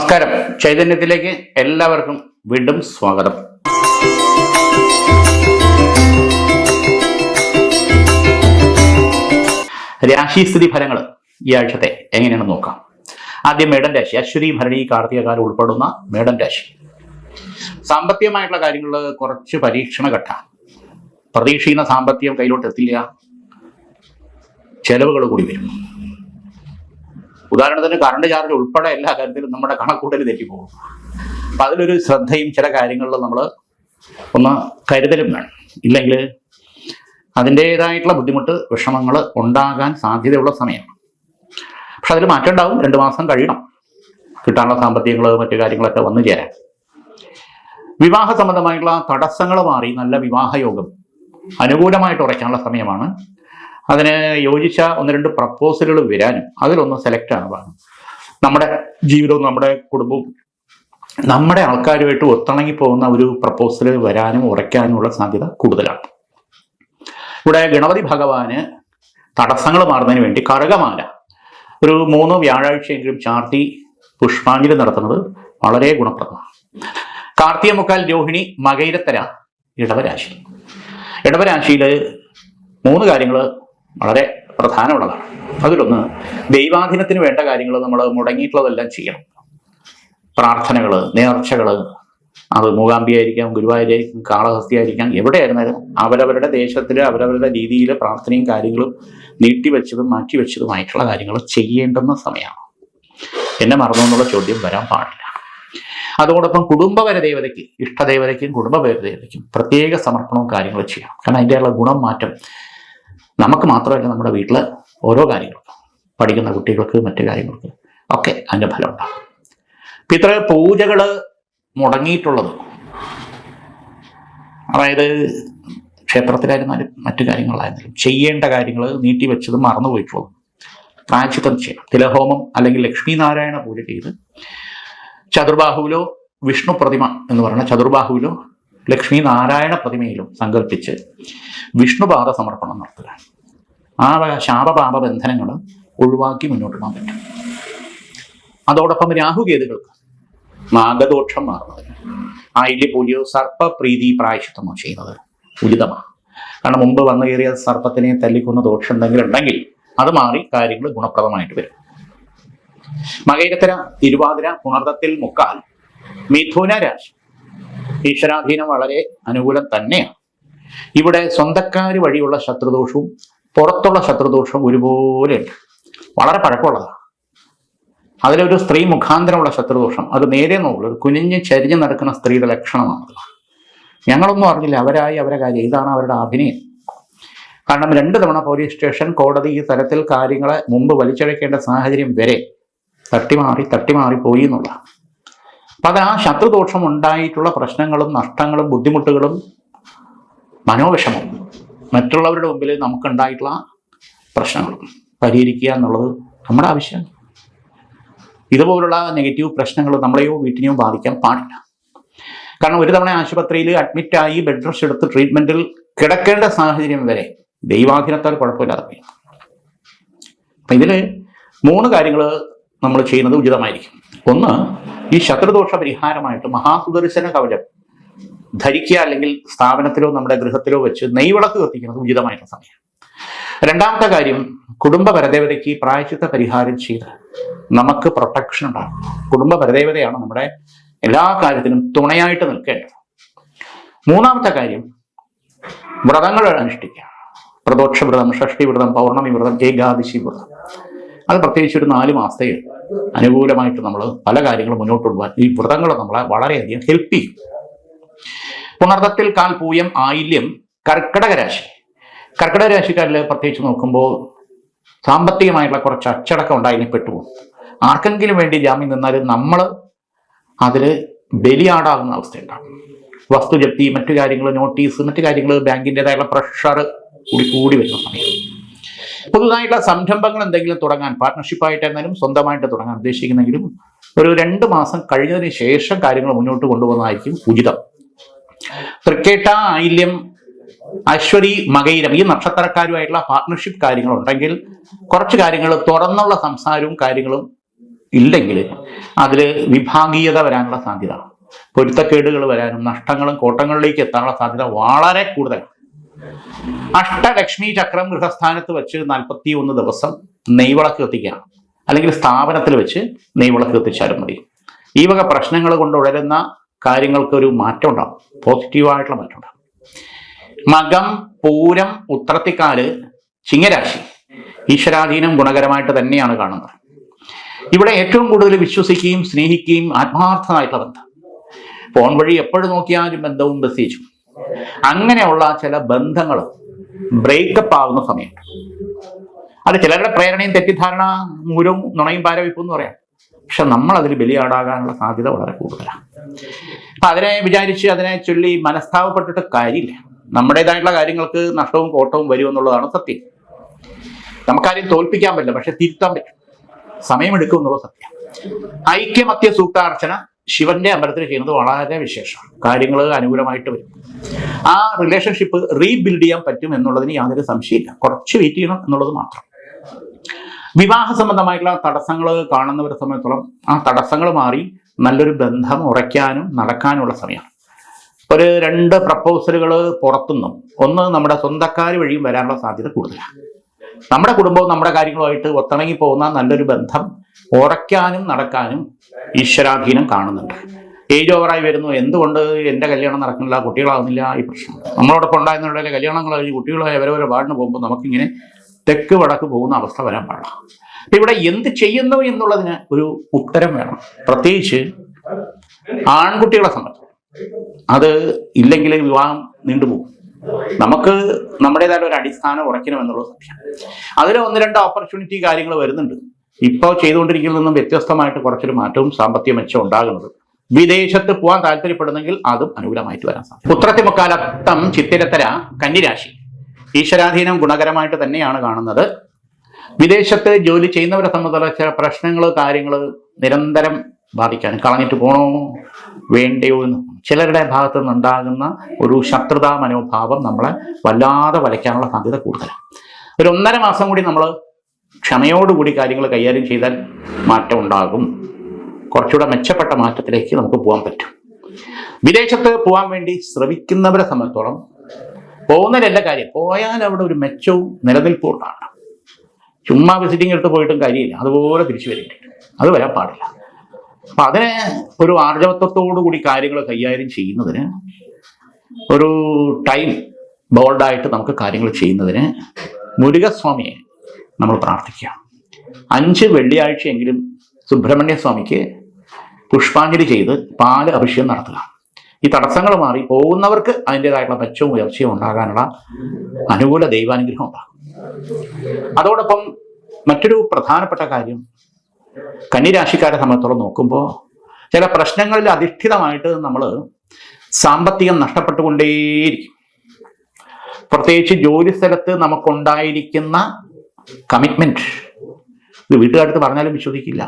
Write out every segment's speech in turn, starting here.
നമസ്കാരം. ചൈതന്യത്തിലേക്ക് എല്ലാവർക്കും വീണ്ടും സ്വാഗതം. രാശിസ്ഥിതി ഫലങ്ങൾ ഈ ആഴ്ചത്തെ എങ്ങനെയാണ് നോക്കാം. ആദ്യം മേടൻ രാശി. അശ്വതി ഭരണി കാർത്തികകാലം ഉൾപ്പെടുന്ന മേടൻ രാശി. സാമ്പത്തികമായിട്ടുള്ള കാര്യങ്ങളിൽ കുറച്ച് പരീക്ഷണ ഘട്ട. പ്രതീക്ഷിക്കുന്ന സാമ്പത്തികം കയ്യിലോട്ട് എത്തില്ല. ചെലവുകൾ കൂടി വരും. ഉദാഹരണത്തിന് കറണ്ട് ചാർജ് ഉൾപ്പെടെ എല്ലാ കാര്യത്തിലും നമ്മുടെ കണക്കൂട്ടൽ തെറ്റിപ്പോകും. അപ്പൊ അതിലൊരു ശ്രദ്ധയും ചില കാര്യങ്ങളിൽ നമ്മൾ ഒന്ന് കരുതലും വേണം. ഇല്ലെങ്കിൽ അതിന്റെതായിട്ടുള്ള ബുദ്ധിമുട്ട് വിഷമങ്ങൾ ഉണ്ടാകാൻ സാധ്യതയുള്ള സമയമാണ് പക്ഷെ അതിൽ മാറ്റം ഉണ്ടാവും. രണ്ട് മാസം കഴിയണം. കിട്ടാനുള്ള സാമ്പത്തികങ്ങൾ മറ്റു കാര്യങ്ങളൊക്കെ വന്നു ചേരാൻ. വിവാഹ സംബന്ധമായിട്ടുള്ള തടസ്സങ്ങൾ മാറി നല്ല വിവാഹയോഗം അനുകൂലമായിട്ട് ഉറയ്ക്കാനുള്ള സമയമാണ് അതിന് യോജിച്ച ഒന്ന് രണ്ട് പ്രപ്പോസലുകൾ വരാനും അതിലൊന്ന് സെലക്ട് ആവാനും നമ്മുടെ ജീവിതവും നമ്മുടെ കുടുംബവും നമ്മുടെ ആൾക്കാരുമായിട്ട് ഒത്തിണങ്ങി പോകുന്ന ഒരു പ്രപ്പോസൽ വരാനും ഉറയ്ക്കാനുമുള്ള സാധ്യത കൂടുതലാണ്. ഇവിടെ ഗണപതി ഭഗവാന് തടസ്സങ്ങൾ മാറുന്നതിന് വേണ്ടി കറുകമാല ഒരു മൂന്ന് വ്യാഴാഴ്ചയെങ്കിലും ചാർത്തി പുഷ്പാഞ്ജലി നടത്തുന്നത് വളരെ ഗുണപ്രദമാണ്. കാർത്തിക മുക്കാൽ രോഹിണി മകൈരത്തര ഇടവരാശി. ഇടവരാശിയിൽ മൂന്ന് കാര്യങ്ങൾ വളരെ പ്രധാനമുള്ളതാണ്. അതിലൊന്ന് ദൈവാധീനത്തിന് വേണ്ട കാര്യങ്ങൾ നമ്മൾ മുടങ്ങിയിട്ടുള്ളതെല്ലാം ചെയ്യണം. പ്രാർത്ഥനകൾ നേർച്ചകൾ അത് മൂകാംബിയായിരിക്കാം ഗുരുവായൂരായിരിക്കും കാളഹസ്തിയായിരിക്കാം എവിടെയായിരുന്നാലും അവരവരുടെ ദേശത്തിൽ അവരവരുടെ രീതിയിൽ പ്രാർത്ഥനയും കാര്യങ്ങളും നീട്ടിവെച്ചതും മാറ്റിവെച്ചതുമായിട്ടുള്ള കാര്യങ്ങൾ ചെയ്യേണ്ടുന്ന സമയമാണ്. എന്നെ മറന്നു എന്നുള്ള ചോദ്യം വരാൻ പാടില്ല. അതോടൊപ്പം കുടുംബപര ദേവതയ്ക്ക് ഇഷ്ടദേവതയ്ക്കും കുടുംബപര ദേവതയ്ക്കും പ്രത്യേക സമർപ്പണവും കാര്യങ്ങളും ചെയ്യണം. കാരണം അതിന്റെയുള്ള ഗുണം മാറ്റം നമുക്ക് മാത്രമല്ല നമ്മുടെ വീട്ടിൽ ഓരോ കാര്യങ്ങൾക്കും പഠിക്കുന്ന കുട്ടികൾക്ക് മറ്റു കാര്യങ്ങൾക്ക് ഒക്കെ അതിന്റെ ഫലം ഉണ്ടാകും ഇപ്പം ഇത്ര പൂജകൾ മുടങ്ങിയിട്ടുള്ളത് അതായത് ക്ഷേത്രത്തിലായിരുന്നാലും മറ്റു കാര്യങ്ങളായിരുന്നാലും ചെയ്യേണ്ട കാര്യങ്ങൾ നീട്ടിവെച്ചത് മറന്നുപോയിട്ടുള്ളത് പ്രായച്ചിത്തം ചെയ്യണം. തിലഹോമം അല്ലെങ്കിൽ ലക്ഷ്മി നാരായണ പൂജ ചെയ്ത് ചതുർബാഹുവിലോ വിഷ്ണു പ്രതിമ എന്ന് പറഞ്ഞ ചതുർബാഹുവിലോ ലക്ഷ്മി നാരായണ പ്രതിമയിലും സങ്കല്പിച്ച് വിഷ്ണുപാദ സമർപ്പണം നടത്തുക. ആ ശാപപാപ ബന്ധനങ്ങൾ ഒഴിവാക്കി മുന്നോട്ട് പോകാൻ പറ്റും. അതോടൊപ്പം രാഹുകേതുകൾക്ക് നാഗദോഷം മാറുന്നത്. ആയില്യ പോലിയോ സർപ്പപ്രീതി പ്രായശിത്തമോ ചെയ്യുന്നത് ഉചിതമാണ്. കാരണം മുമ്പ് വന്നു കയറിയ സർപ്പത്തിനെ തല്ലിക്കുന്ന ദോഷം എന്തെങ്കിലും ഉണ്ടെങ്കിൽ അത് മാറി കാര്യങ്ങൾ ഗുണപ്രദമായിട്ട് വരും. മകയിരത്തര തിരുവാതിര പുണർദത്തിൽ മുക്കാൽ മിഥുന രാശി ഈശ്വരാധീനം വളരെ അനുകൂലം തന്നെയാണ്. ഇവിടെ സ്വന്തക്കാർ വഴിയുള്ള ശത്രുദോഷവും പുറത്തുള്ള ശത്രുദോഷവും ഒരുപോലെ ഉണ്ട്. വളരെ പഴക്കമുള്ളതാണ്. അതിലൊരു സ്ത്രീ മുഖാന്തരമുള്ള ശത്രുദോഷം അത് നേരെ നോക്കുള്ളൂ കുനിഞ്ഞ് ചരിഞ്ഞ് നടക്കുന്ന സ്ത്രീയുടെ ലക്ഷണമാണ് ഞങ്ങളൊന്നും അറിഞ്ഞില്ല അവരായി അവരെ കാര്യം. ഇതാണ് അവരുടെ അഭിനയം. കാരണം രണ്ട് തവണ പോലീസ് സ്റ്റേഷൻ കോടതി ഈ തരത്തിൽ കാര്യങ്ങളെ മുമ്പ് വലിച്ചഴക്കേണ്ട സാഹചര്യം വരെ തട്ടിമാറി തട്ടിമാറി പോയി എന്നുള്ള അത് ആ ശത്രുദോഷം ഉണ്ടായിട്ടുള്ള പ്രശ്നങ്ങളും നഷ്ടങ്ങളും ബുദ്ധിമുട്ടുകളും മനോവിഷമം മറ്റുള്ളവരുടെ മുമ്പിൽ നമുക്കുണ്ടായിട്ടുള്ള പ്രശ്നങ്ങളും പരിഹരിക്കുക എന്നുള്ളത് നമ്മുടെ ആവശ്യമാണ് ഇതുപോലുള്ള നെഗറ്റീവ് പ്രശ്നങ്ങൾ നമ്മളെയോ വീട്ടിനെയോ ബാധിക്കാൻ പാടില്ല. കാരണം ഒരു തവണ ആശുപത്രിയിൽ അഡ്മിറ്റായി ബെഡ് റെസ്റ്റ് എടുത്ത് ട്രീറ്റ്മെന്റിൽ കിടക്കേണ്ട സാഹചര്യം വരെ ദൈവാധീനത്താൽ കുഴപ്പമില്ലാതെ അപ്പൊ ഇതിൽ മൂന്ന് കാര്യങ്ങൾ നമ്മൾ ചെയ്യുന്നത് ഉചിതമായിരിക്കും. ഒന്ന് ഈ ശത്രുദോഷ പരിഹാരമായിട്ട് മഹാസുദർശന കവചം ധരിക്കുക അല്ലെങ്കിൽ സ്ഥാപനത്തിലോ നമ്മുടെ ഗൃഹത്തിലോ വെച്ച് നെയ്വിളക്ക് കത്തിക്കുന്നത് ഉചിതമായിട്ടുള്ള സമയം. രണ്ടാമത്തെ കാര്യം കുടുംബ പരദേവതയ്ക്ക് പ്രായച്ചിത്ത പരിഹാരം ചെയ്ത് നമുക്ക് പ്രൊട്ടക്ഷൻ ഉണ്ടാകും കുടുംബ പരദേവതയാണ് നമ്മുടെ എല്ലാ കാര്യത്തിനും തുണയായിട്ട് നിൽക്കേണ്ടത്. മൂന്നാമത്തെ കാര്യം വ്രതങ്ങൾ അനുഷ്ഠിക്കുക. പ്രദോക്ഷ വ്രതം ഷഷ്ടി വ്രതം പൗർണമി വ്രതം ഏകാദശി വ്രതം. അത് പ്രത്യേകിച്ച് ഒരു നാല് മാസത്തെ അനുകൂലമായിട്ട് നമ്മൾ പല കാര്യങ്ങളും മുന്നോട്ട് കൊണ്ടുപോകാൻ ഈ വ്രതങ്ങൾ നമ്മളെ വളരെയധികം ഹെൽപ്പ് ചെയ്യും. പുണർത്തത്തിൽ കാൽ പൂയം ആയില്യം കർക്കിടക രാശി. കർക്കിടക രാശിക്കാരിൽ പ്രത്യേകിച്ച് നോക്കുമ്പോൾ സാമ്പത്തികമായിട്ടുള്ള കുറച്ച് അച്ചടക്കം ഉണ്ടായതിനെ പെട്ടുപോകും. ആർക്കെങ്കിലും വേണ്ടി ജാമ്യം നിന്നാൽ നമ്മൾ അതിൽ ബലിയാടാകുന്ന അവസ്ഥയുണ്ടാകും. വസ്തു ജപ്തി മറ്റു കാര്യങ്ങൾ നോട്ടീസ് മറ്റു കാര്യങ്ങൾ ബാങ്കിന്റെതായുള്ള പ്രഷർ കൂടി കൂടി വരുന്ന സമയം. പുതുതായിട്ടുള്ള സംരംഭങ്ങൾ എന്തെങ്കിലും തുടങ്ങാൻ പാർട്ട്ണർഷിപ്പായിട്ടായിരുന്നാലും സ്വന്തമായിട്ട് തുടങ്ങാൻ ഉദ്ദേശിക്കുന്നെങ്കിലും ഒരു രണ്ട് മാസം കഴിഞ്ഞതിന് ശേഷം കാര്യങ്ങൾ മുന്നോട്ട് കൊണ്ടുപോകുന്നതായിരിക്കും ഉചിതം. തൃക്കേട്ട ആയില്യം അശ്വതി മകയിരം ഈ നക്ഷത്രക്കാരുമായിട്ടുള്ള പാർട്ട്ണർഷിപ്പ് കാര്യങ്ങൾ ഉണ്ടെങ്കിൽ കുറച്ച് കാര്യങ്ങൾ തുറന്നുള്ള സംസാരവും കാര്യങ്ങളും ഇല്ലെങ്കിൽ അതിൽ വിഭാഗീയത വരാനുള്ള സാധ്യത. പൊരുത്തക്കേടുകൾ വരാനും നഷ്ടങ്ങളും കോട്ടങ്ങളിലേക്ക് എത്താനുള്ള സാധ്യത വളരെ കൂടുതലാണ്. അഷ്ടലക്ഷ്മി ചക്രം ഗൃഹസ്ഥാനത്ത് വെച്ച് നാൽപ്പത്തി ഒന്ന് ദിവസം നെയ്വിളക്ക് കത്തിക്കുകയാണ് അല്ലെങ്കിൽ സ്ഥാപനത്തിൽ വെച്ച് നെയ്വിളക്ക് കത്തിച്ചാലും മതി. ഈ വക പ്രശ്നങ്ങൾ കൊണ്ട് ഉടരുന്ന കാര്യങ്ങൾക്ക് ഒരു മാറ്റം ഉണ്ടാവും. പോസിറ്റീവായിട്ടുള്ള മാറ്റം ഉണ്ടാവും. മകം പൂരം ഉത്രത്തിക്കാൽ ചിങ്ങരാശി ഈശ്വരാധീനം ഗുണകരമായിട്ട് തന്നെയാണ് കാണുന്നത്. ഇവിടെ ഏറ്റവും കൂടുതൽ വിശ്വസിക്കുകയും സ്നേഹിക്കുകയും ആത്മാർത്ഥമായിട്ടുള്ള ബന്ധം. ഫോൺ വഴി എപ്പോഴും നോക്കിയാലും ബന്ധവും മെസ്സേജും അങ്ങനെയുള്ള ചില ബന്ധങ്ങൾ ബ്രേക്കപ്പ് ആകുന്ന സമയം. അത് ചിലരുടെ പ്രേരണയും തെറ്റിദ്ധാരണ മൂലവും നുണയും പാരവിപ്പും എന്ന് പറയാം. പക്ഷെ നമ്മൾ അതിൽ ബലിയാടാകാനുള്ള സാധ്യത വളരെ കൂടുതലാണ് അപ്പൊ അതിനെ വിചാരിച്ച് അതിനെ ചൊല്ലി മനസ്താവപ്പെട്ടിട്ട് കാര്യമില്ല. നമ്മുടേതായിട്ടുള്ള കാര്യങ്ങൾക്ക് നഷ്ടവും കോട്ടവും വരും എന്നുള്ളതാണ് സത്യം. നമുക്കാരെയും തോൽപ്പിക്കാൻ പറ്റില്ല പക്ഷെ തിരുത്താൻ പറ്റും. സമയമെടുക്കും എന്നുള്ളത് സത്യം. ഐക്യമത്യ സൂക്താർച്ചന ശിവന്റെ അമ്പലത്തിൽ ചെയ്യുന്നത് വളരെ വിശേഷമാണ്. കാര്യങ്ങൾ അനുകൂലമായിട്ട് വരും. ആ റിലേഷൻഷിപ്പ് റീബിൽഡ് ചെയ്യാൻ പറ്റും എന്നുള്ളതിന് യാതൊരു സംശയമില്ല കുറച്ച് വെയിറ്റ് ചെയ്യണം എന്നുള്ളത് മാത്രം. വിവാഹ സംബന്ധമായിട്ടുള്ള തടസ്സങ്ങൾ കാണുന്നവരെ സംബന്ധിച്ചോളം ആ തടസ്സങ്ങൾ മാറി നല്ലൊരു ബന്ധം ഉറയ്ക്കാനും നടക്കാനുമുള്ള സമയമാണ്. ഒരു രണ്ട് പ്രപ്പോസലുകൾ പുറത്തുനിന്നും ഒന്ന് നമ്മുടെ സ്വന്തക്കാർ വഴിയും വരാനുള്ള സാധ്യത കൂടുതലാണ്. നമ്മുടെ കുടുംബവും നമ്മുടെ കാര്യങ്ങളുമായിട്ട് ഒത്തിണങ്ങി പോകുന്ന നല്ലൊരു ബന്ധം ഉറയ്ക്കാനും നടക്കാനും ഈശ്വരാധീനം കാണുന്നുണ്ട്. ഏജ് ഓവറായി വരുന്നു. എന്തുകൊണ്ട് എന്റെ കല്യാണം നടക്കുന്നില്ല? കുട്ടികളാവുന്നില്ല? ഈ പ്രശ്നം. നമ്മളോടൊപ്പം ഉണ്ടായിരുന്നവരുടെ കല്യാണങ്ങൾ കഴിഞ്ഞ് കുട്ടികളായി അവരവരെ വാടിന് പോകുമ്പോൾ നമുക്കിങ്ങനെ തെക്ക് വടക്ക് പോകുന്ന അവസ്ഥ വരാൻ പാടില്ല ഇവിടെ എന്ത് ചെയ്യുന്നു എന്നുള്ളതിന് ഒരു ഉത്തരം വേണം. പ്രത്യേകിച്ച് ആൺകുട്ടികളെ സംബന്ധിച്ച്. അത് ഇല്ലെങ്കിൽ വിവാഹം നീണ്ടുപോകും. നമുക്ക് നമ്മുടേതായിട്ട് ഒരു അടിസ്ഥാനം ഉറയ്ക്കണമെന്നുള്ള സത്യം അതിൽ ഒന്ന് രണ്ട് ഓപ്പർച്യൂണിറ്റി കാര്യങ്ങൾ വരുന്നുണ്ട്. ഇപ്പോൾ ചെയ്തുകൊണ്ടിരിക്കുന്നതിൽ വ്യത്യസ്തമായിട്ട് കുറച്ചൊരു മാറ്റവും സാമ്പത്തിക മെച്ചം ഉണ്ടാകുന്നത്. വിദേശത്ത് പോകാൻ താല്പര്യപ്പെടുന്നെങ്കിൽ അതും അനുകൂലമായിട്ട് വരാൻ സാധിക്കും ഉത്രത്തിമുക്കാലത്തം ചിത്തിരത്തര കന്നിരാശി. ഈശ്വരാധീനം ഗുണകരമായിട്ട് തന്നെയാണ് കാണുന്നത്. വിദേശത്ത് ജോലി ചെയ്യുന്നവരെ സംബന്ധിച്ച പ്രശ്നങ്ങൾ കാര്യങ്ങൾ നിരന്തരം ബാധിക്കാൻ കളഞ്ഞിട്ട് പോണോ? വേണ്ടയോ എന്ന്. ചിലരുടെ ഭാഗത്ത് നിന്നുണ്ടാകുന്ന ഒരു ശത്രുതാ മനോഭാവം നമ്മളെ വല്ലാതെ വലയ്ക്കാനുള്ള സാധ്യത കൂടുതലാണ് ഒരു ഒന്നര മാസം കൂടി നമ്മൾ ക്ഷമയോടുകൂടി കാര്യങ്ങൾ കൈകാര്യം ചെയ്താൽ മാറ്റം ഉണ്ടാകും. കുറച്ചുകൂടെ മെച്ചപ്പെട്ട മാറ്റത്തിലേക്ക് നമുക്ക് പോകാൻ പറ്റും. വിദേശത്ത് പോകാൻ വേണ്ടി ശ്രമിക്കുന്നവരെ സംബന്ധിച്ചോളം പോകുന്നതിലല്ല കാര്യം പോയാൽ അവിടെ ഒരു മെച്ചവും നിലനിൽപ്പും ഉണ്ടാകണം. ചുമ്മാ വിസിറ്റിംഗ് എടുത്ത് പോയിട്ടും കാര്യമില്ല. അതുപോലെ തിരിച്ചു വരേണ്ടി വരും. അത് വരാൻ പാടില്ല. അപ്പൊ അതിന് ഒരു ആർജവത്വത്തോടു കൂടി കാര്യങ്ങൾ കൈകാര്യം ചെയ്യുന്നതിന് ഒരു ടൈം ബോൾഡായിട്ട് നമുക്ക് കാര്യങ്ങൾ ചെയ്യുന്നതിന് മുരുകസ്വാമിയെ നമ്മൾ പ്രാർത്ഥിക്കുക അഞ്ച് വെള്ളിയാഴ്ചയെങ്കിലും സുബ്രഹ്മണ്യ സ്വാമിക്ക് പുഷ്പാഞ്ജലി ചെയ്ത് പാൽ അഭിഷേകം നടത്തുക. ഈ തടസ്സങ്ങൾ മാറി പോകുന്നവർക്ക് അതിന്റെതായിട്ടുള്ള മെച്ചവും ഉയർച്ചയും ഉണ്ടാകാനുള്ള അനുകൂല ദൈവാനുഗ്രഹം ഉണ്ടാകും. അതോടൊപ്പം മറ്റൊരു പ്രധാനപ്പെട്ട കാര്യം കന്നിരാശിക്കാരെ സംബന്ധിച്ചോളം നോക്കുമ്പോൾ ചില പ്രശ്നങ്ങളിൽ അധിഷ്ഠിതമായിട്ട് നമ്മൾ സാമ്പത്തികം നഷ്ടപ്പെട്ടുകൊണ്ടേയിരിക്കും. പ്രത്യേകിച്ച് ജോലി സ്ഥലത്ത് നമുക്കുണ്ടായിരിക്കുന്ന കമ്മിറ്റ്മെന്റ് ഇത് വീട്ടുകാരത്ത് പറഞ്ഞാലും വിശ്വസിക്കില്ല.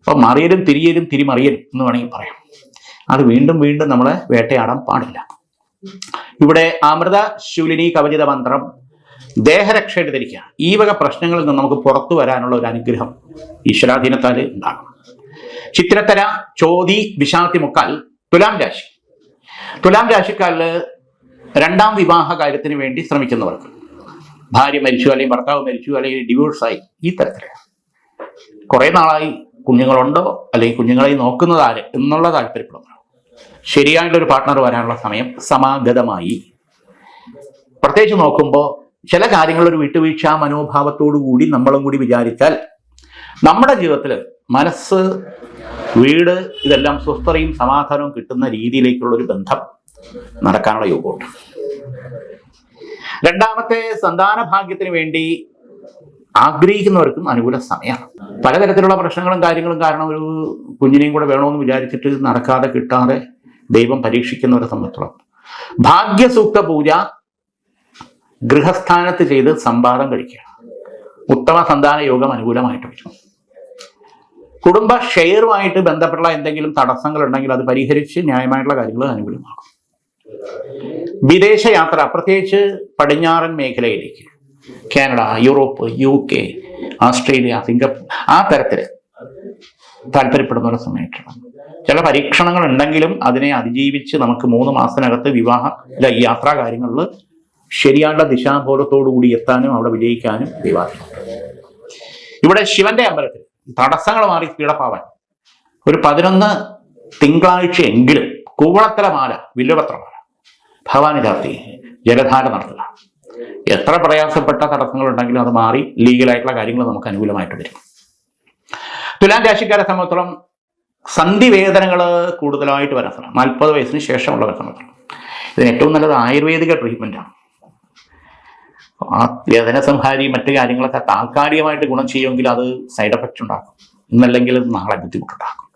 അപ്പൊ മറിയലും തിരിയലും തിരിമറിയലും എന്ന് വേണമെങ്കിൽ പറയാം. അത് വീണ്ടും വീണ്ടും നമ്മളെ വേട്ടയാടാൻ പാടില്ല. ഇവിടെ അമൃത ശൂലിനി കവചിത മന്ത്രം ദേഹരക്ഷയായിട്ട് ധരിക്കുക ഈ വക പ്രശ്നങ്ങളിൽ നിന്ന് നമുക്ക് പുറത്തു വരാനുള്ള ഒരു അനുഗ്രഹം ഈശ്വരാധീനത്താൽ ഉണ്ടാകും ചിത്രത്തര ചോതി വിശാത്തി മുക്കാൽ തുലാം രാശി. തുലാം രാശിക്കാരിൽ രണ്ടാം വിവാഹ കാര്യത്തിന് വേണ്ടി ശ്രമിക്കുന്നവർക്ക് ഭാര്യ മരിച്ചു അല്ലെങ്കിൽ ഭർത്താവ് മരിച്ചു അല്ലെങ്കിൽ ഡിവോഴ്സായി ഈ തരത്തിലാണ്. കുറെ നാളായി കുഞ്ഞുങ്ങളുണ്ടോ അല്ലെങ്കിൽ കുഞ്ഞുങ്ങളെ നോക്കുന്നത് ആര് എന്നുള്ള താല്പര്യപ്പെടുന്നു ഒരു പാർട്ട്ണർ വരാനുള്ള സമയം സമാഗതമായി. പ്രത്യേകിച്ച് നോക്കുമ്പോൾ ചില കാര്യങ്ങൾ ഒരു വിട്ടുവീഴ്ച മനോഭാവത്തോടു കൂടി നമ്മളും കൂടി വിചാരിച്ചാൽ നമ്മുടെ ജീവിതത്തിൽ മനസ്സ് വീട് ഇതെല്ലാം സ്വസ്ഥതയും സമാധാനവും കിട്ടുന്ന രീതിയിലേക്കുള്ള ഒരു ബന്ധം നടക്കാനുള്ള യോഗമുണ്ട്. രണ്ടാമത്തെ സന്താന ഭാഗ്യത്തിന് വേണ്ടി ആഗ്രഹിക്കുന്നവർക്കും അനുകൂല സമയമാണ്. പലതരത്തിലുള്ള പ്രശ്നങ്ങളും കാര്യങ്ങളും കാരണം ഒരു കുഞ്ഞിനെയും കൂടെ വേണമെന്ന് വിചാരിച്ചിട്ട് നടക്കാതെ കിട്ടാതെ ദൈവം പരീക്ഷിക്കുന്നവരെ സംബന്ധിച്ചോളം. ഭാഗ്യസൂക്ത പൂജ ഗൃഹസ്ഥാനത്ത് ചെയ്ത് സംവാദം കഴിക്കുക. ഉത്തമ സന്താന യോഗം അനുകൂലമായിട്ട് വരും. കുടുംബ ഷെയറുമായിട്ട് ബന്ധപ്പെട്ട എന്തെങ്കിലും തടസ്സങ്ങൾ ഉണ്ടെങ്കിൽ അത് പരിഹരിച്ച് ന്യായമായിട്ടുള്ള കാര്യങ്ങൾ അനുകൂലമാകും വിദേശ യാത്ര പ്രത്യേകിച്ച് പടിഞ്ഞാറൻ മേഖലയിലേക്ക്. Canada Europe U K Australia Singapore ആ തരത്തിൽ താല്പര്യപ്പെടുന്ന ഒരു സമയത്താണ് ചില പരീക്ഷണങ്ങൾ ഉണ്ടെങ്കിലും അതിനെ അതിജീവിച്ച് നമുക്ക് മൂന്ന് മാസത്തിനകത്ത് വിവാഹ യാത്രാ കാര്യങ്ങളിൽ ശരിയായ ദിശാബോധത്തോടുകൂടി എത്താനും അവിടെ വിജയിക്കാനും ദൈവാധീനം ഇവിടെ ശിവന്റെ അമ്പലത്തിൽ തടസ്സങ്ങൾ മാറി പീഡപ്പാവാൻ ഒരു പതിനൊന്ന് തിങ്കളാഴ്ചയെങ്കിലും കൂവളത്തല മാല വില്ലുപത്രമാല ഭവാനി ചാർത്തി ജലധാര നടത്തുക. എത്ര പ്രയാസപ്പെട്ട തടസ്സങ്ങൾ ഉണ്ടെങ്കിലും അത് മാറി ലീഗലായിട്ടുള്ള കാര്യങ്ങൾ നമുക്ക് അനുകൂലമായിട്ട് വരും. തുലാം രാശിക്കാരെ സംബന്ധിച്ചോളം സന്ധി വേദനകൾ കൂടുതലായിട്ട് വരാൻ സാധനം നാൽപ്പത് വയസ്സിന് ശേഷമുള്ളവരെ സംബന്ധിച്ചോളം ഇതിന് ഏറ്റവും നല്ലത് ആയുർവേദിക ട്രീറ്റ്മെന്റാണ് ആ വേദന സംഹാരി മറ്റു കാര്യങ്ങളൊക്കെ താൽക്കാലികമായിട്ട് ഗുണം ചെയ്യുമെങ്കിൽ അത് സൈഡ് എഫക്റ്റ് ഉണ്ടാക്കും. ഇന്നല്ലെങ്കിൽ അത് നാളെ ബുദ്ധിമുട്ടുണ്ടാക്കും.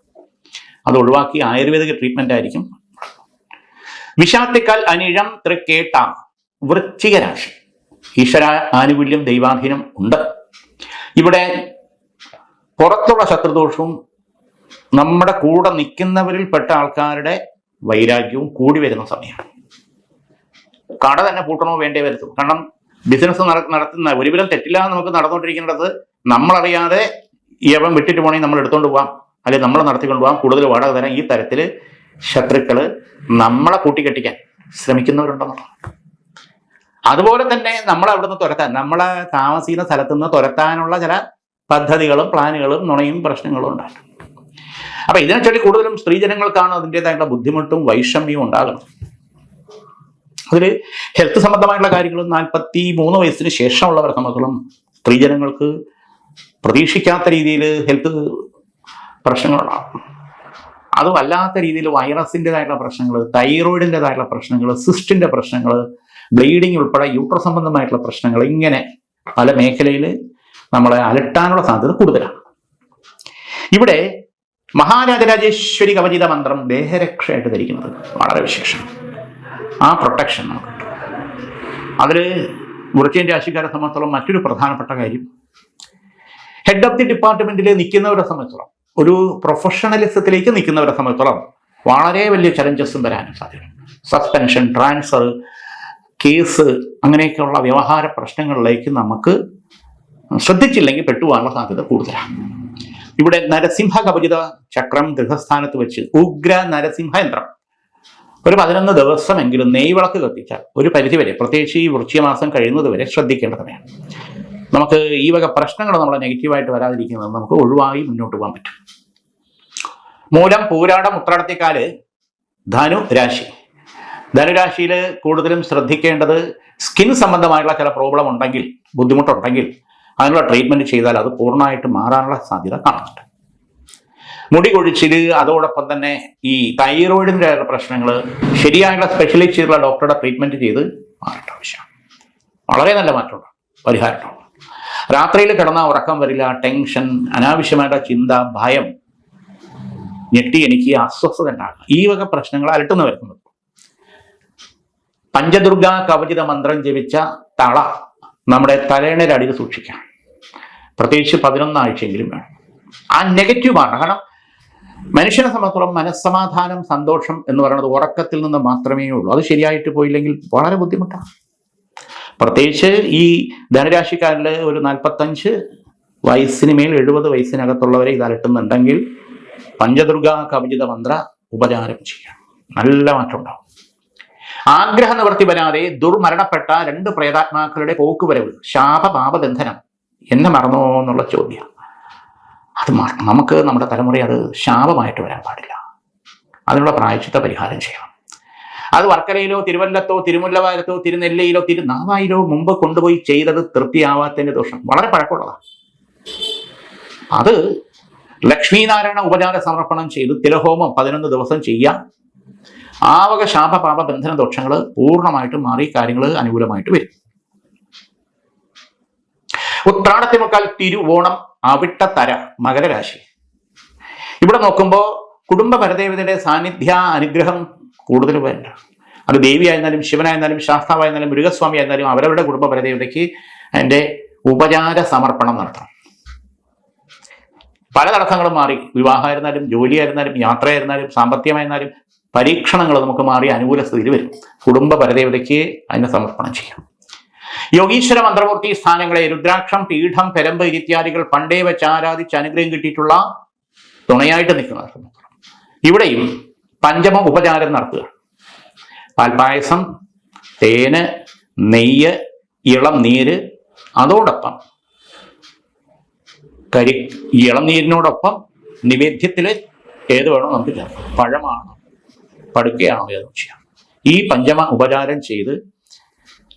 അത് ഒഴിവാക്കി ആയുർവേദിക ട്രീറ്റ്മെന്റ് ആയിരിക്കും. വിഷാത്തിക്കാൽ അനിഴം തൃക്കേട്ട വൃശ്ചിക രാശി ഈശ്വര ആനുകൂല്യം ദൈവാധീനം ഉണ്ട്. ഇവിടെ പുറത്തുള്ള ശത്രുദോഷവും നമ്മുടെ കൂടെ നിൽക്കുന്നവരിൽ പെട്ട ആൾക്കാരുടെ വൈരാഗ്യവും കൂടി വരുന്ന സമയമാണ്. കട തന്നെ പൂട്ടണോ വേണ്ടേ വരുത്തും കാരണം ബിസിനസ് നടത്തുന്ന ഒരുവിധം തെറ്റില്ലാതെ നമുക്ക് നടന്നുകൊണ്ടിരിക്കേണ്ടത് നമ്മളറിയാതെ യവൻ വിട്ടിട്ട് പോകണമെങ്കിൽ നമ്മൾ എടുത്തുകൊണ്ട് പോവാം. അല്ലെങ്കിൽ നമ്മൾ നടത്തിക്കൊണ്ട് പോവാം. കൂടുതൽ വാടക തരാം ഈ തരത്തിൽ ശത്രുക്കൾ നമ്മളെ കൂട്ടിക്കെട്ടിക്കാൻ ശ്രമിക്കുന്നവരുണ്ടെന്നുള്ളത് അതുപോലെ തന്നെ നമ്മളെ അവിടുന്ന് തുരത്താൻ നമ്മളെ താമസിക്കുന്ന സ്ഥലത്തുനിന്ന് തുരത്താനുള്ള ചില പദ്ധതികളും പ്ലാനുകളും നുണയും പ്രശ്നങ്ങളും ഉണ്ടാകും. അപ്പൊ ഇതിനെ ചൊല്ലി കൂടുതലും സ്ത്രീജനങ്ങൾക്കാണ് അതിന്റെതായിട്ടുള്ള ബുദ്ധിമുട്ടും വൈഷമ്യവും ഉണ്ടാകുന്നത്. അതിൽ ഹെൽത്ത് സംബന്ധമായിട്ടുള്ള കാര്യങ്ങളും നാൽപ്പത്തി മൂന്ന് വയസ്സിന് ശേഷമുള്ളവരെ സംബന്ധിച്ചിടത്തോളം സ്ത്രീജനങ്ങൾക്ക് പ്രതീക്ഷിക്കാത്ത രീതിയിൽ ഹെൽത്ത് പ്രശ്നങ്ങളുണ്ടാകും അത് വല്ലാത്ത രീതിയിൽ വൈറസിന്റെതായിട്ടുള്ള പ്രശ്നങ്ങൾ തൈറോയിഡിന്റെതായിട്ടുള്ള പ്രശ്നങ്ങൾ സിസ്റ്റിന്റെ പ്രശ്നങ്ങൾ ബ്ലീഡിങ് ഉൾപ്പെടെ യൂട്ര സംബന്ധമായിട്ടുള്ള പ്രശ്നങ്ങൾ ഇങ്ങനെ പല മേഖലയിൽ നമ്മളെ അലട്ടാനുള്ള സാധ്യത കൂടുതലാണ്. ഇവിടെ മഹാരാജരാജേശ്വരി കവചിത മന്ത്രം ദേഹരക്ഷയായിട്ട് ധരിക്കുന്നത് വളരെ വിശേഷം. ആ പ്രൊട്ടക്ഷൻ നമുക്ക് അതിൽ വൃശ്ചിക രാശിക്കാരെ സംബന്ധിച്ചോളം മറ്റൊരു പ്രധാനപ്പെട്ട കാര്യം. ഹെഡ് ഓഫ് ദി ഡിപ്പാർട്ട്മെന്റിൽ നിൽക്കുന്നവരെ സംബന്ധിച്ചോളം ഒരു പ്രൊഫഷണലിസത്തിലേക്ക് നിൽക്കുന്നവരെ സംബന്ധിച്ചോളം വളരെ വലിയ ചലഞ്ചസും വരാനും സാധ്യത സസ്പെൻഷൻ ട്രാൻസ്ഫർ കേസ് അങ്ങനെയൊക്കെയുള്ള വ്യവഹാര പ്രശ്നങ്ങളിലേക്ക് നമുക്ക് ശ്രദ്ധിച്ചില്ലെങ്കിൽ പെട്ടുപോകാനുള്ള സാധ്യത കൂടുതലാണ്. ഇവിടെ നരസിംഹ കവചിത ചക്രം ഗൃഹസ്ഥാനത്ത് വെച്ച് ഉഗ്ര നരസിംഹ യന്ത്രം. ഒരു പതിനൊന്ന് ദിവസമെങ്കിലും നെയ്വിളക്ക് കത്തിച്ചാൽ ഒരു പരിധിവരെ പ്രത്യേകിച്ച് ഈ വൃശ്ചികമാസം കഴിയുന്നത് വരെ ശ്രദ്ധിക്കേണ്ടതാണ് നമുക്ക് ഈ വക പ്രശ്നങ്ങൾ നമ്മളെ നെഗറ്റീവായിട്ട് വരാതിരിക്കുന്നത് നമുക്ക് ഒഴിവായി മുന്നോട്ട് പോകാൻ പറ്റും. മൂലം പൂരാടം ഉത്രാടത്തിക്കാൽ ധനു രാശി. ധനുരാശിയിൽ കൂടുതലും ശ്രദ്ധിക്കേണ്ടത് സ്കിൻ സംബന്ധമായിട്ടുള്ള ചില പ്രോബ്ലം ഉണ്ടെങ്കിൽ ബുദ്ധിമുട്ടുണ്ടെങ്കിൽ അതിനുള്ള ട്രീറ്റ്മെന്റ് ചെയ്താൽ അത് പൂർണമായിട്ട് മാറാനുള്ള സാധ്യത കാണുന്നുണ്ട്. മുടി കൊഴിച്ചിൽ അതോടൊപ്പം തന്നെ ഈ തൈറോയിഡിന്റെ പ്രശ്നങ്ങൾ ശരിയായുള്ള സ്പെഷ്യലിസ്റ്റ് ചെയ്തുള്ള ഡോക്ടറുടെ ട്രീറ്റ്മെന്റ് ചെയ്ത് മാറേണ്ട ആവശ്യമാണ്. വളരെ നല്ല മാറ്റമുണ്ട്. പരിഹാരം രാത്രിയിൽ കിടന്നാൽ ഉറക്കം വരില്ല ടെൻഷൻ അനാവശ്യമായിട്ടുള്ള ചിന്ത ഭയം ഞെട്ടി എനിക്ക് അസ്വസ്ഥത ഉണ്ടാകും ഈ വക പ്രശ്നങ്ങൾ അലട്ടുന്ന വരുന്നത് പഞ്ചദുർഗ കവചിത മന്ത്രം ജപിച്ച തള നമ്മുടെ തലേണയുടെ അടിയിൽ സൂക്ഷിക്കാം. പ്രത്യേകിച്ച് പതിനൊന്നാഴ്ചയെങ്കിലും വേണം. ആ നെഗറ്റീവ് ആണ്. കാരണം മനുഷ്യനെ സംബന്ധിച്ചോളം മനസ്സമാധാനം സന്തോഷം എന്ന് പറയുന്നത് ഉറക്കത്തിൽ നിന്ന് മാത്രമേ ഉള്ളൂ. അത് ശരിയായിട്ട് പോയില്ലെങ്കിൽ വളരെ ബുദ്ധിമുട്ടാണ്. പ്രത്യേകിച്ച് ഈ ധനരാശിക്കാരിൽ ഒരു നാൽപ്പത്തഞ്ച് വയസ്സിന് മേൽ എഴുപത് വയസ്സിനകത്തുള്ളവരെ ഇത് അലട്ടുന്നുണ്ടെങ്കിൽ പഞ്ചദുർഗ കവിചിത മന്ത്ര ഉപചാരം ചെയ്യണം നല്ല മാറ്റം ഉണ്ടാവും. ആഗ്രഹ നിവൃത്തി വരാതെ ദുർമരണപ്പെട്ട രണ്ട് പ്രേതാത്മാക്കളുടെ പോക്കുവരവ് ശാപപാപബന്ധനം എന്നെ മറന്നോ എന്നുള്ള ചോദ്യം അത് നമുക്ക് നമ്മുടെ തലമുറ അത് ശാപമായിട്ട് വരാൻ പാടില്ല. അതിനുള്ള പ്രായച്ചിത്ത പരിഹാരം ചെയ്യണം. അത് വർക്കലയിലോ തിരുവല്ലത്തോ തിരുമുല്ലവാരത്തോ തിരുനെല്ലയിലോ തിരുനാവായിലോ മുമ്പ് കൊണ്ടുപോയി ചെയ്തത് തൃപ്തിയാവാത്തതിന്റെ ദോഷം. വളരെ പഴക്കമുള്ളതാണ്. അത് ലക്ഷ്മീനാരായണ ഉപചാര സമർപ്പണം ചെയ്ത്. തിലഹോമം പതിനൊന്ന് ദിവസം ചെയ്യാം ആവക ശാപപാപ ബന്ധന ദോഷങ്ങൾ പൂർണമായിട്ടും മാറി കാര്യങ്ങൾ അനുകൂലമായിട്ട് വരും. ഉത്രാടത്തിമുക്കാൽ തിരുവോണം അവിട്ടത്തര മകരരാശി. ഇവിടെ നോക്കുമ്പോൾ കുടുംബ പരദേവതയുടെ സാന്നിധ്യ അനുഗ്രഹം കൂടുതൽ വേണ്ട. അത് ദേവിയായിരുന്നാലും ശിവനായിരുന്നാലും ശാസ്താവായിരുന്നാലും മൃഗസ്വാമി ആയിരുന്നാലും അവരവരുടെ കുടുംബ പരദേവതയ്ക്ക് അതിന്റെ ഉപചാര സമർപ്പണം നടത്തണം. പല തടസ്സങ്ങളും മാറി. വിവാഹമായിരുന്നാലും ജോലിയായിരുന്നാലും യാത്രയായിരുന്നാലും സാമ്പത്തികമായിരുന്നാലും പരീക്ഷണങ്ങൾ നമുക്ക് മാറി അനുകൂല സ്ഥിതിയിൽ വരും. കുടുംബ പരദേവതയ്ക്ക് അതിനെ സമർപ്പണം ചെയ്യാം. യോഗീശ്വര മന്ത്രമൂർത്തി സ്ഥാനങ്ങളെ രുദ്രാക്ഷം പീഠം പെരമ്പ് ഇത്യാദികൾ പണ്ടേ വെച്ച് ആരാധിച്ച് അനുഗ്രഹം കിട്ടിയിട്ടുള്ള തുണയായിട്ട് നിൽക്കുന്ന ഇവിടെയും പഞ്ചമ ഉപചാരം നടത്തുക. പാൽപായസം തേന് നെയ്യ് ഇളം നീര് അതോടൊപ്പം കരി ഇളനീരിനോടൊപ്പം നിവേദ്യത്തിൽ ഏത് വേണോ നമുക്ക് ചേർക്കാം. പഴമാണോ പടുക്കയാണോ ഏതോ ചെയ്യാം. ഈ പഞ്ചമ ഉപചാരം ചെയ്ത്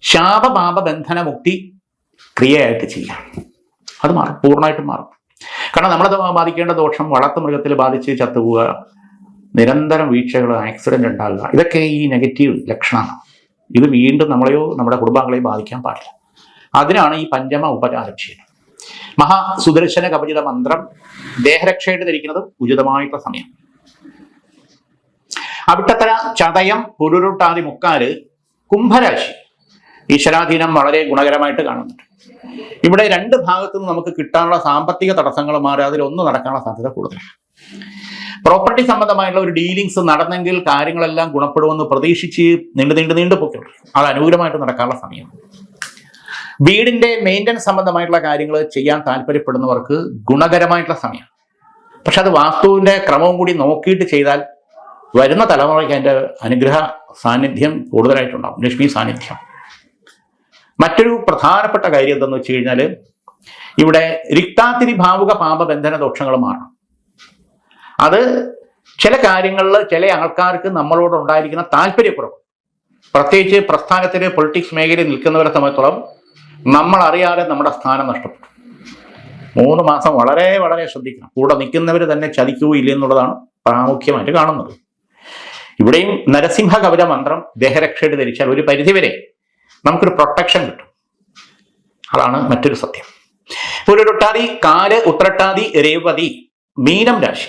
ശാപപാപ ബന്ധന മുക്തി ക്രിയയായിട്ട് ചെയ്യാം. അത് മാറും പൂർണമായിട്ടും മാറും. കാരണം നമ്മളത് ബാധിക്കേണ്ട ദോഷം വളർത്തു മൃഗത്തിൽ ബാധിച്ച് ചത്തുപോവുക നിരന്തരം വീഴ്ചകൾ ആക്സിഡന്റ് ഉണ്ടാകുക ഇതൊക്കെ ഈ നെഗറ്റീവ് ലക്ഷണമാണ് ഇത് വീണ്ടും നമ്മളെയോ നമ്മുടെ കുടുംബാംഗങ്ങളെയോ ബാധിക്കാൻ പാടില്ല. അതിനാണ് ഈ പഞ്ചമ ഉപചാരം ചെയ്യുന്നത്. മഹാ സുദർശന കവചിത മന്ത്രം ദേഹരക്ഷയായിട്ട് ധരിക്കുന്നത് ഉചിതമായിട്ടുള്ള സമയം. അവിട്ടത്തര ചതയം പുരുരുട്ടാതി മുക്കാൽ കുംഭരാശി. ഈശ്വരാധീനം വളരെ ഗുണകരമായിട്ട് കാണുന്നുണ്ട്. ഇവിടെ രണ്ട് ഭാഗത്തു നിന്ന് നമുക്ക് കിട്ടാനുള്ള സാമ്പത്തിക തടസ്സങ്ങൾ മാറി അതിലൊന്ന് നടക്കാനുള്ള സാധ്യത കൂടുതലാണ്. പ്രോപ്പർട്ടി സംബന്ധമായിട്ടുള്ള ഒരു ഡീലിങ്സ് നടന്നെങ്കിൽ കാര്യങ്ങളെല്ലാം ഗുണപ്പെടുമെന്ന് പ്രതീക്ഷിച്ച് നീണ്ടു നീണ്ടു നീണ്ടു പോയിട്ടുണ്ട് അത് അനുകൂലമായിട്ട് നടക്കാനുള്ള സമയം വീടിന്റെ മെയിന്റനൻസ് സംബന്ധമായിട്ടുള്ള കാര്യങ്ങൾ ചെയ്യാൻ താല്പര്യപ്പെടുന്നവർക്ക് ഗുണകരമായിട്ടുള്ള സമയം പക്ഷെ അത് വാസ്തുവിന്റെ ക്രമവും കൂടി നോക്കിയിട്ട് ചെയ്താൽ വരുന്ന തലമുറയ്ക്ക് അതിന്റെ അനുഗ്രഹ സാന്നിധ്യം കൂടുതലായിട്ടുണ്ടാവും. ലക്ഷ്മി സാന്നിധ്യം. മറ്റൊരു പ്രധാനപ്പെട്ട കാര്യം എന്തെന്ന് വെച്ച് കഴിഞ്ഞാൽ ഇവിടെ രിക്താത്തിരി ഭാവുക പാപബന്ധന ദോഷങ്ങൾ മാറണം. അത് ചില കാര്യങ്ങളിൽ ചില ആൾക്കാർക്ക് നമ്മളോട് ഉണ്ടായിരിക്കുന്ന താല്പര്യക്കുറവ്. പ്രത്യേകിച്ച് പ്രസ്ഥാനത്തിന് പൊളിറ്റിക്സ് മേഖലയിൽ നിൽക്കുന്നവരെ സംബന്ധിച്ചോളം നമ്മൾ അറിയാതെ നമ്മുടെ സ്ഥാനം നഷ്ടപ്പെട്ടു. മൂന്ന് മാസം വളരെ വളരെ ശ്രദ്ധിക്കണം. കൂടെ നിൽക്കുന്നവർ തന്നെ ചതിക്കൂ ഇല്ല എന്നുള്ളതാണ് പ്രാമുഖ്യമായിട്ട് കാണുന്നത്. ഇവിടെയും നരസിംഹ കവല മന്ത്രം ദേഹരക്ഷയുടെ ധരിച്ചാൽ ഒരു പരിധിവരെ നമുക്കൊരു പ്രൊട്ടക്ഷൻ കിട്ടും. അതാണ് മറ്റൊരു സത്യം. പുരട്ടാതി കാൽ ഉത്രട്ടാതി രേവതി മീനം രാശി.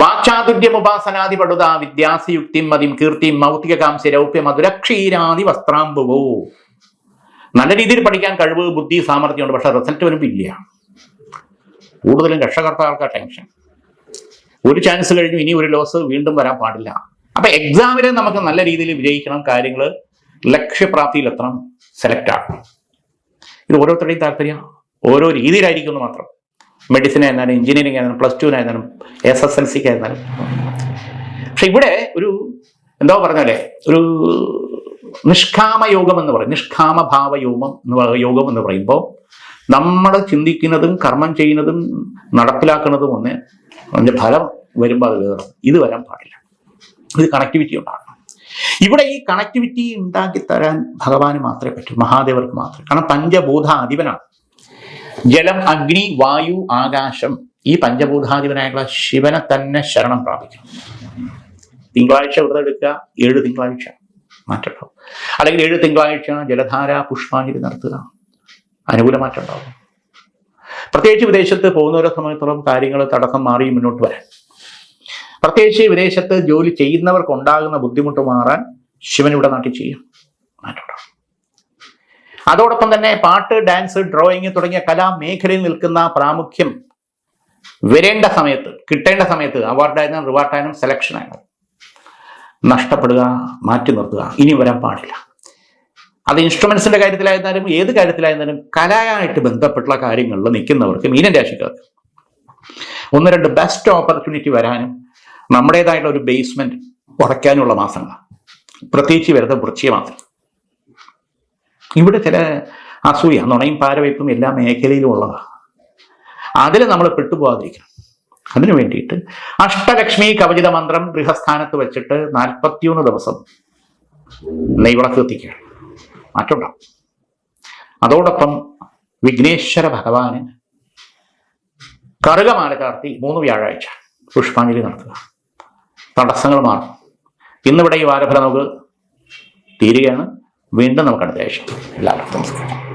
വാചാതുര്യമുപാസനാദി പടുത വിദ്യാസയുക്തിം മതിം കീർത്തിം മൗത്തിക കാംസ്യ രൗപ്യ മധുരക്ഷീരാതി വസ്ത്രാംബുവോ. നല്ല രീതിയിൽ പഠിക്കാൻ കഴിവ് ബുദ്ധി സാമർഥ്യമുണ്ട് പക്ഷെ റിസൾട്ട് വരുമ്പോൾ ഇല്ല. കൂടുതലും രക്ഷകർത്താക്കൾക്ക് ടെൻഷൻ ഒരു ചാൻസ് കഴിഞ്ഞു ഇനി ഒരു ലോസ് വീണ്ടും വരാൻ പാടില്ല. അപ്പൊ എക്സാമിനെ നമുക്ക് നല്ല രീതിയിൽ വിജയിക്കണം കാര്യങ്ങൾ ലക്ഷ്യപ്രാപ്തിയിലെത്തണം സെലക്ട് ആകണം ഇത് ഓരോരുത്തരുടെയും താല്പര്യം ഓരോ രീതിയിലായിരിക്കും എന്ന് മാത്രം. മെഡിസിൻ ആയിരുന്നാലും എഞ്ചിനീയറിംഗ് ആയിരുന്നാലും പ്ലസ് ടുവിനായിരുന്നാലും എസ് എസ് എൽ സിക്ക് ആയിരുന്നാലും. പക്ഷെ ഇവിടെ ഒരു എന്തോ പറഞ്ഞാലേ ഒരു നിഷ്കാമ യോഗം എന്ന് പറയും. നിഷ്കാമ ഭാവ യോഗം എന്ന് യോഗം എന്ന് പറയുമ്പോൾ നമ്മൾ ചിന്തിക്കുന്നതും കർമ്മം ചെയ്യുന്നതും നടപ്പിലാക്കുന്നതും ഒന്ന് അതിന്റെ ഫലം വരുമ്പോൾ അത് വേറെ. ഇത് വരാൻ പാടില്ല. ഇത് കണക്ടിവിറ്റി ഉണ്ടാകണം. ഇവിടെ ഈ കണക്ടിവിറ്റി ഉണ്ടാക്കി തരാൻ ഭഗവാന് മാത്രമേ പറ്റൂ മഹാദേവർക്ക് മാത്രമേ. കാരണം പഞ്ചഭൂതാധിപനാണ് ജലം അഗ്നി വായു ആകാശം ഈ പഞ്ചഭൂതാധിപനായിട്ടുള്ള ശിവനെ തന്നെ ശരണം പ്രാപിക്കണം തിങ്കളാഴ്ച വ്രതം എടുക്കുക ഏഴ് തിങ്കളാഴ്ച മാറ്റമുണ്ടാവും അല്ലെങ്കിൽ ഏഴ് തിങ്കളാഴ്ച ജലധാര പുഷ്പാഞ്ജലി നടത്തുക. അനുകൂല മാറ്റം ഉണ്ടാവും. പ്രത്യേകിച്ച് വിദേശത്ത് പോകുന്നവരെ സംബന്ധിച്ചിടത്തോളം കാര്യങ്ങൾ തടസ്സം മാറി മുന്നോട്ട് വരാൻ. പ്രത്യേകിച്ച് വിദേശത്ത് ജോലി ചെയ്യുന്നവർക്ക് ഉണ്ടാകുന്ന ബുദ്ധിമുട്ട് മാറാൻ ശിവൻ ഇവിടെ നാട്ടിൽ ചെയ്യും. അതോടൊപ്പം തന്നെ പാട്ട് ഡാൻസ് ഡ്രോയിങ് തുടങ്ങിയ കലാമേഖലയിൽ നിൽക്കുന്ന പ്രാമുഖ്യം വരേണ്ട സമയത്ത് കിട്ടേണ്ട സമയത്ത് അവാർഡായാലും റിവാർഡായാലും സെലക്ഷൻ ആയാലും നഷ്ടപ്പെടുക മാറ്റി നിർത്തുക ഇനി വരാൻ പാടില്ല. അത് ഇൻസ്ട്രുമെന്റ്സിന്റെ കാര്യത്തിലായിരുന്നാലും ഏത് കാര്യത്തിലായിരുന്നാലും കലയായിട്ട് ബന്ധപ്പെട്ടുള്ള കാര്യങ്ങളിൽ നിൽക്കുന്നവർക്ക് മീനൻ രാശിക്കാർക്ക് ഒന്ന് രണ്ട് ബെസ്റ്റ് ഓപ്പർച്യൂണിറ്റി വരാനും നമ്മുടേതായിട്ടുള്ള ഒരു ബേസ്മെന്റ് ഉറയ്ക്കാനുള്ള മാസങ്ങളാണ് പ്രത്യേകിച്ച് വരുന്ന വൃശ്ചിക മാസം. ഇവിടെ ചില അസൂയ നുണയും പാരവയ്പ്പും എല്ലാ മേഖലയിലും ഉള്ളതാണ് അതിൽ നമ്മൾ പെട്ടുപോകാതിരിക്കണം. അതിനു വേണ്ടിയിട്ട് അഷ്ടലക്ഷ്മി കവചിത മന്ത്രം ഗൃഹസ്ഥാനത്ത് വെച്ചിട്ട് നാൽപ്പത്തിയൊന്ന് ദിവസം നെയ്വിളക്ക് എത്തിക്കുകയാണ് മാറ്റമുണ്ടാവും അതോടൊപ്പം വിഘ്നേശ്വര ഭഗവാന് കറുകമാല ചാർത്തി മൂന്ന് വ്യാഴാഴ്ച പുഷ്പാഞ്ജലി നടത്തുക. തടസ്സങ്ങൾ മാറും ഇന്നിവിടെ ഈ വാരഫലം നമുക്ക് തീരുകയാണ്. വീണ്ടും നമുക്ക് അടുത്ത ആഴ്ച എല്ലാവർക്കും നമസ്കാരം.